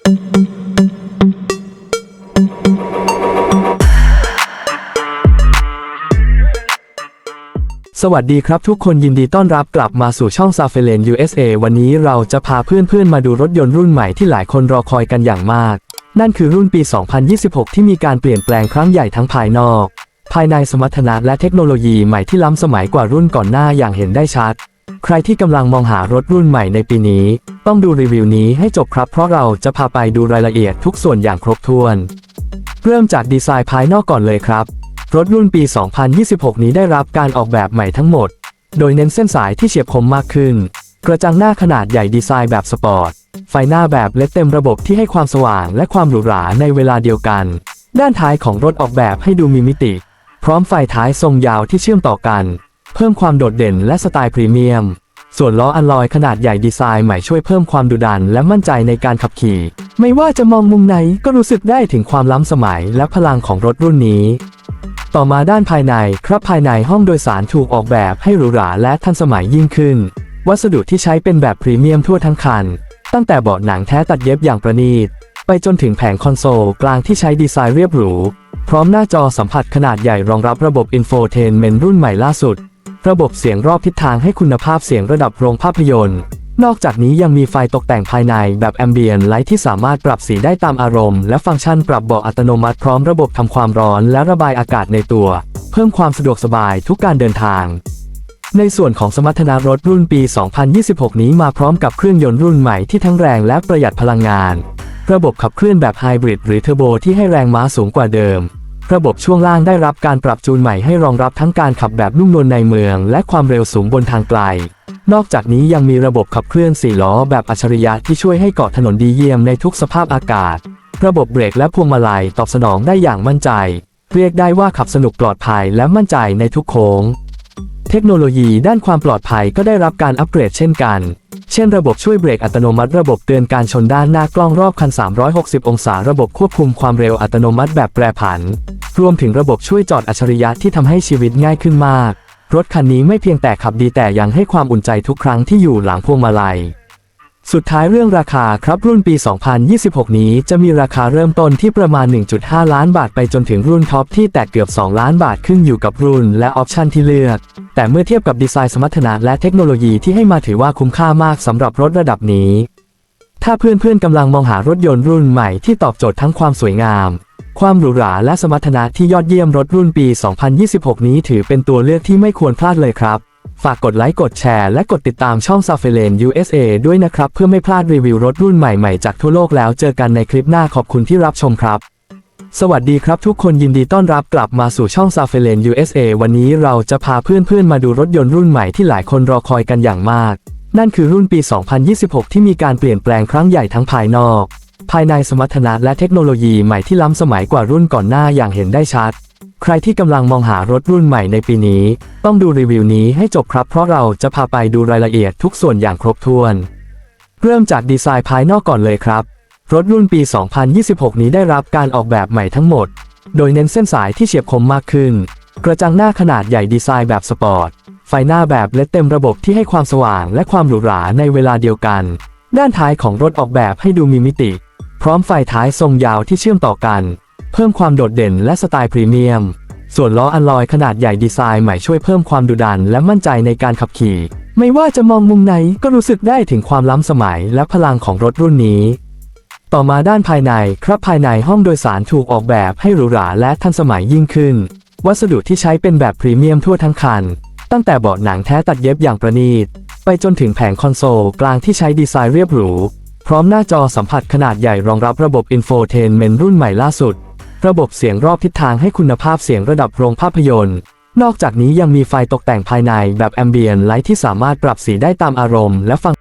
สวัสดีครับทุกคนยินดีต้อนรับกลับมาสู่ช่อง s a f e l e n USA วันนี้เราจะพาเพื่อนๆมาดูรถยนต์รุ่นใหม่ที่หลายคนรอคอยกันอย่างมาก นั่นคือรุ่นปี 2026 ที่มีการเปลี่ยนแปลงครั้งใหญ่ทั้งภายนอก ภายในสมรรถนะและเทคโนโลยีใหม่ที่ล้ำสมัยกว่ารุ่นก่อนหน้าอย่างเห็นได้ชัด ใครที่กำลังมองหารถรุ่นใหม่ในปีนี้ต้องดูรีวิวนี้ให้จบครับเพราะเราจะพาไปดูรายละเอียดทุกส่วนอย่างครบถ้วน เริ่มจากดีไซน์ภายนอกก่อนเลยครับ รถรุ่นปี 2026 นี้ได้รับการออกแบบใหม่ทั้งหมด โดยเน้นเส้นสายที่เฉียบคมมากขึ้น กระจังหน้าขนาดใหญ่ดีไซน์แบบสปอร์ต ไฟหน้าแบบเลดเต็มระบบที่ให้ความสว่างและความหรูหราในเวลาเดียวกัน ด้านท้ายของรถออกแบบให้ดูมีมิติ พร้อมไฟท้ายทรงยาวที่เชื่อมต่อกัน เพิ่มความโดดเด่นและสไตล์พรีเมียม ส่วนล้ออัลลอยขนาดใหญ่ดีไซน์ใหม่ช่วยเพิ่มความดุดันและมั่นใจในการขับขี่ ไม่ว่าจะมองมุมไหนก็รู้สึกได้ถึงความล้ำสมัยและพลังของรถรุ่นนี้ ต่อมาด้านภายในครับภายในห้องโดยสารถูกออกแบบให้หรูหราและทันสมัยยิ่งขึ้น วัสดุที่ใช้เป็นแบบพรีเมียมทั่วทั้งคัน ตั้งแต่เบาะหนังแท้ตัดเย็บอย่างประณีต ไปจนถึงแผงคอนโซลกลางที่ใช้ดีไซน์เรียบหรู พร้อมหน้าจอสัมผัสขนาดใหญ่รองรับระบบอินโฟเทนเมนต์รุ่นใหม่ล่าสุด ระบบเสียงรอบทิศทางให้คุณภาพเสียงระดับโรงภาพยนตร์ นอกจากนี้ยังมีไฟตกแต่งภายในแบบแอมเบียนไลท์ที่สามารถปรับสีได้ตามอารมณ์ และฟังก์ชันปรับเบาะอัตโนมัติพร้อมระบบทำความร้อนและระบายอากาศในตัว เพิ่มความสะดวกสบายทุกการเดินทางในส่วนของสมรรถนะรถรุ่นปี 2026 นี้มาพร้อมกับเครื่องยนต์รุ่นใหม่ที่ทั้งแรงและประหยัดพลังงาน ระบบขับเคลื่อนแบบไฮบริดหรือเทอร์โบที่ให้แรงม้าสูงกว่าเดิม ระบบช่วงล่างได้รับการปรับจูนใหม่ให้รองรับทั้งการขับแบบนุ่มนวลในเมือง และความเร็วสูงบนทางไกล นอกจากนี้ยังมีระบบขับเคลื่อน4ล้อแบบอัจฉริยะที่ช่วยให้เกาะถนนดีเยี่ยมในทุกสภาพอากาศ ระบบเบรกและพวงมาลัยตอบสนองได้อย่างมั่นใจ เรียกได้ว่าขับสนุกปลอดภัยและมั่นใจในทุกโค้ง เทคโนโลยีด้านความปลอดภัยก็ได้รับการอัปเกรดเช่นกัน เช่นระบบช่วยเบรกอัตโนมัติระบบเตือนการชนด้านหน้ากล้องรอบคัน 360 องศา ระบบควบคุมความเร็วอัตโนมัติแบบแปรผัน รวมถึงระบบช่วยจอดอัจฉริยะที่ทำให้ชีวิตง่ายขึ้นมาก รถคันนี้ไม่เพียงแต่ขับดีแต่ยังให้ความอุ่นใจทุกครั้งที่อยู่หลังพวงมาลัย สุดท้ายเรื่องราคาครับรุ่นปี 2026 นี้จะมีราคาเริ่มต้นที่ประมาณ 1.5 ล้านบาทไปจนถึงรุ่นท็อปที่แตะเกือบ 2 ล้านบาทขึ้นอยู่กับรุ่นและออปชันที่เลือก แต่เมื่อเทียบกับดีไซน์สมรรถนะและเทคโนโลยีที่ให้มาถือว่าคุ้มค่ามากสำหรับรถระดับนี้ ถ้าเพื่อนๆกำลังมองหารถยนต์รุ่นใหม่ที่ตอบโจทย์ทั้งความสวยงาม ความหรูหราและสมรรถนะที่ยอดเยี่ยมรถรุ่นปี 2026 นี้ถือเป็นตัวเลือกที่ไม่ควรพลาดเลยครับ ฝากกดไลค์กดแชร์และกดติดตามช่อง s a f e l e n USA ด้วยนะครับ เพื่อไม่พลาดรีวิวรถรุ่นใหม่ๆ จากทั่วโลกแล้วเจอกันในคลิปหน้าขอบคุณที่รับชมครับ สวัสดีครับทุกคนยินดีต้อนรับกลับมาสู่ช่อง s a f e l e n USA วันนี้เราจะพาเพื่อนๆมาดูรถยนต์รุ่นใหม่ที่หลายคนรอคอยกันอย่างมาก นั่นคือรุ่นปี 2026 ที่มีการเปลี่ยนแปลงครั้งใหญ่ทั้งภายนอก ภายในสมรรถนะและเทคโนโลยีใหม่ที่ล้ำสมัยกว่ารุ่นก่อนหน้าอย่างเห็นได้ชัด ใครที่กำลังมองหารถรุ่นใหม่ในปีนี้ ต้องดูรีวิวนี้ให้จบครับ เพราะเราจะพาไปดูรายละเอียดทุกส่วนอย่างครบถ้วน เริ่มจากดีไซน์ภายนอกก่อนเลยครับ รถรุ่นปี 2026 นี้ได้รับการออกแบบใหม่ทั้งหมด โดยเน้นเส้นสายที่เฉียบคมมากขึ้น กระจังหน้าขนาดใหญ่ดีไซน์แบบสปอร์ต ไฟหน้าแบบเลดเต็มระบบที่ให้ความสว่างและความหรูหราในเวลาเดียวกัน ด้านท้ายของรถออกแบบให้ดูมีมิติ พร้อมไฟท้ายทรงยาวที่เชื่อมต่อกัน เพิ่มความโดดเด่นและสไตล์พรีเมียม ส่วนล้ออัลลอยขนาดใหญ่ดีไซน์ใหม่ช่วยเพิ่มความดุดันและมั่นใจในการขับขี่ ไม่ว่าจะมองมุมไหนก็รู้สึกได้ถึงความล้ำสมัยและพลังของรถรุ่นนี้ ต่อมาด้านภายในครับภายในห้องโดยสารถูกออกแบบให้หรูหราและทันสมัยยิ่งขึ้น วัสดุที่ใช้เป็นแบบพรีเมียมทั่วทั้งคัน ตั้งแต่เบาะหนังแท้ตัดเย็บอย่างประณีต ไปจนถึงแผงคอนโซลกลางที่ใช้ดีไซน์เรียบหรู พร้อมหน้าจอสัมผัสขนาดใหญ่รองรับระบบอินโฟเทนเมนต์รุ่นใหม่ล่าสุด ระบบเสียงรอบทิศทางให้คุณภาพเสียงระดับโรงภาพยนตร์ นอกจากนี้ยังมีไฟตกแต่งภายในแบบแอมเบียนไลท์ที่สามารถปรับสีได้ตามอารมณ์และฟัง